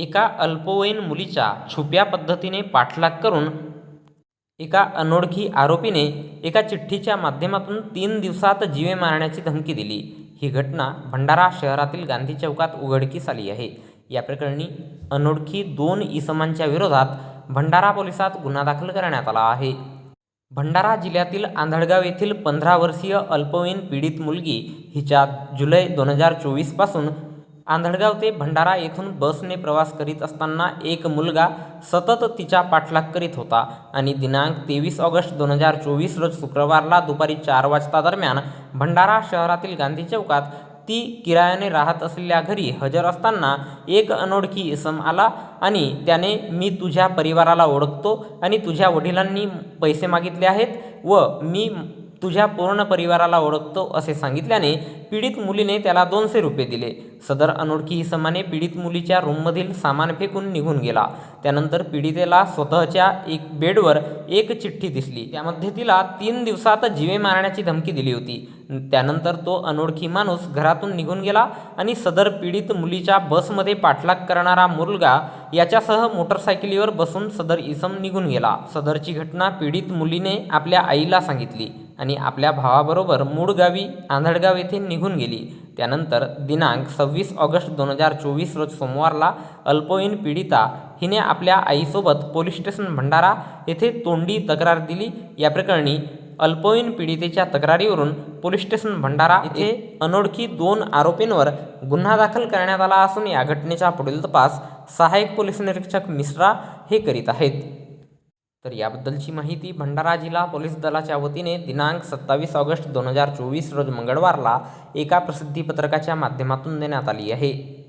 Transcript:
एका अल्पवयीन मुलीचा छुप्या पद्धतीने पाठलाग करून एका अनोळखी आरोपीने एका चिठ्ठीच्या माध्यमातून तीन दिवसात जीवे मारण्याची धमकी दिली. ही घटना भंडारा शहरातील गांधी चौकात उघडकीस आली आहे. या प्रकरणी अनोळखी दोन इसमांच्या विरोधात भंडारा पोलिसात गुन्हा दाखल करण्यात आला आहे. भंडारा जिल्ह्यातील आंधळगाव येथील पंधरा वर्षीय अल्पवयीन पीडित मुलगी हिच्या जुलै दोन हजार चोवीसपासून आंधळगाव ते भंडारा येथून बसने प्रवास करीत असताना एक मुलगा सतत तिचा पाठलाग करीत होता आणि दिनांक तेवीस ऑगस्ट दोन हजार चोवीस रोज शुक्रवारला दुपारी चार वाजता दरम्यान भंडारा शहरातील गांधी चौकात ती किरायाने राहत असलेल्या घरी हजर असताना एक अनोळखी इसम आला आणि त्याने मी तुझ्या परिवाराला ओळखतो आणि तुझ्या वडिलांनी पैसे मागितले आहेत व मी तुझ्या पूर्ण परिवाराला ओळखतो असे सांगितल्याने पीडित मुलीने त्याला दोनशे रुपये दिले. सदर अनोळखी इसमाने पीडित मुलीच्या रूममधील सामान फेकून निघून गेला. त्यानंतर पीडितेला स्वतःच्या एक बेडवर एक चिठ्ठी दिसली. त्यामध्ये तिला तीन दिवसात जीवे मारण्याची धमकी दिली होती. त्यानंतर तो अनोळखी माणूस घरातून निघून गेला आणि सदर पीडित मुलीच्या बसमध्ये पाठलाग करणारा मुलगा याच्यासह मोटरसायकलीवर बसून सदर इसम निघून गेला. सदरची घटना पीडित मुलीने आपल्या आईला सांगितली. आणि आपल्या भावाबरोबर मूळ गावी आंधळगाव येथे निघून गेली. त्यानंतर दिनांक सव्वीस ऑगस्ट दोन हजार चोवीस रोज सोमवारला अल्पवयीन पीडिता हिने आपल्या आईसोबत पोलीस स्टेशन भंडारा येथे तोंडी तक्रार दिली. या प्रकरणी अल्पवयीन पीडितेच्या तक्रारीवरून पोलीस स्टेशन भंडारा येथे अनोळखी दोन आरोपींवर गुन्हा दाखल करण्यात आला असून या घटनेचा पुढील तपास सहाय्यक पोलीस निरीक्षक मिश्रा हे करीत आहेत. तर याबद्दलची माहिती भंडारा जिल्हा पोलीस दलाच्या वतीने दिनांक सत्तावीस ऑगस्ट दोन हजार चोवीस रोज मंगळवारला एका प्रसिद्धीपत्रकाच्या माध्यमातून देण्यात आली आहे.